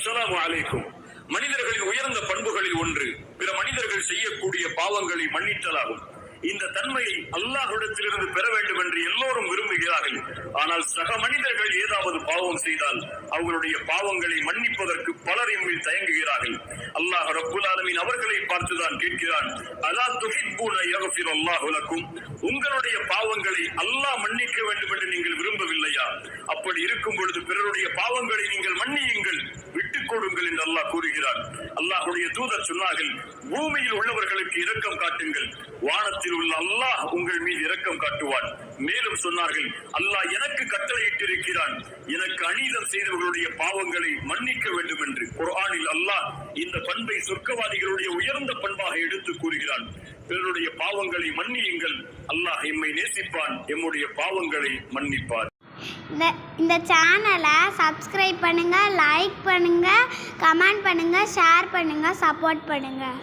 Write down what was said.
அஸ்லாம் அலைக்கும். மனிதர்களின் உயர்ந்த பண்புகளில் ஒன்று பிற மனிதர்கள் செய்யக்கூடிய பாவங்களை மன்னித்தலாகும். இந்த தன்மையை அல்லாஹிடத்திலிருந்து பெற வேண்டும் என்று எல்லோரும் விரும்புகிறார்கள். ஆனால் சக மனிதர்கள் ஏதாவது பாவம் செய்தால் அவர்களுடைய பாவங்களை மன்னிப்பதற்கு பலர் எம்மில் தயங்குகிறார்கள். அல்லாஹ் ரப்புல் ஆலமின் அவர்களை பார்த்துதான் கேட்கிறான். அலா துஹிப்பூன யக்ஃபிர் அல்லாஹு லக்கும். உங்களுடைய பாவங்களை அல்லாஹ் மன்னிக்க வேண்டும் என்று நீங்கள் விரும்பவில்லையா? அப்படி இருக்கும் பொழுது பிறருடைய பாவங்களை நீங்கள் மன்னியுங்கள். என்று அல்லாஹ் கூறுகிறான். அல்லாஹுடைய தூதர் சொன்னார்கள் பூமியில் உள்ளவர்களுக்கு இரக்கம் காட்டுங்கள். வானத்தில் உள்ள அல்லாஹ் உங்கள் மீது இரக்கம் காட்டுவான். மேலும் சொன்னார்கள் அல்லாஹ் எனக்கு கட்டளையிட்டிருக்கிறான். எனக்கு அநீதம் செய்தவர்களுடைய பாவங்களை மன்னிக்க வேண்டும் என்று குர்ஆனில் அல்லாஹ் இந்த பண்பை சொர்க்கவாதிகளுடைய உயர்ந்த பண்பாக எடுத்து கூறுகிறான். பிறருடைய பாவங்களை மன்னியுங்கள். அல்லாஹ் எம்மை நேசிப்பான். எம்முடைய பாவங்களை மன்னிப்பார். இந்த இந்த சேனலை சப்ஸ்கிரைப் பண்ணுங்கள் லைக் பண்ணுங்கள் கமெண்ட் பண்ணுங்கள் ஷேர் பண்ணுங்கள் சப்போர்ட் பண்ணுங்கள்